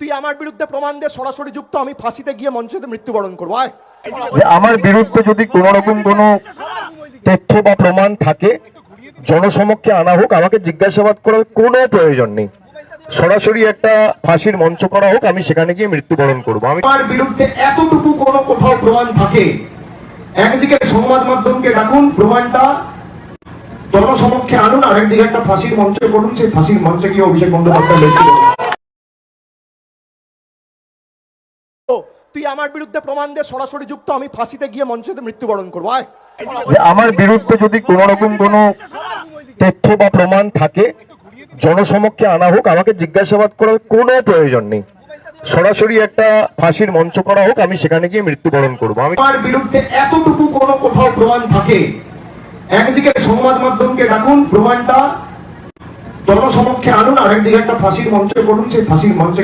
তুই আমার বিরুদ্ধে প্রমাণ দিয়ে সরাসরি যুক্ত আমি ফাঁসিতে গিয়ে মঞ্চে মৃত্যুবরণ করব আয়। আমার বিরুদ্ধে যদি কোনো রকম কোনো তথ্য বা প্রমাণ থাকে জনসমক্ষে আনা হোক আমাকে জিজ্ঞাসাবাদ করার কোনো প্রয়োজন নেই। সরাসরি একটা ফাঁসির মঞ্চ করা হোক আমি সেখানে গিয়ে মৃত্যুবরণ করব। আমি আমার বিরুদ্ধে এতটুকু কোনো কোথাও প্রমাণ থাকে একদিকে সংবাদ মাধ্যমকে ডাকুন প্রমাণটা জনসমক্ষে আনুন আরেকদিকে একটা ফাঁসির মঞ্চ করুন সেই ফাঁসির মঞ্চে গিয়ে অভিষেক বন্দ্যোপাধ্যায় তুই আমার বিরুদ্ধে প্রমাণ দিয়ে সরাসরি যুক্ত আমি ফাঁসিতে গিয়ে মঞ্চতে মৃত্যুবরণ করব। আয়। আমার বিরুদ্ধে যদি কোনো রকম কোনো তথ্য বা প্রমাণ থাকে জনসমক্ষে আনা হোক আমাকে জিজ্ঞাসাবাদ করার কোনো প্রয়োজন নেই। সরাসরি একটা ফাঁসির মঞ্চ করা হোক আমি সেখানে গিয়ে মৃত্যুবরণ করব। আমি আমার বিরুদ্ধে এতটুকু কোনো কোথাও প্রমাণ থাকে একদিকে সংবাদ মাধ্যমকে ডাকুন প্রমাণটা জনসমক্ষে আনুন আরেকদিকে একটা ফাঁসির মঞ্চ করুন সেই ফাঁসির মঞ্চে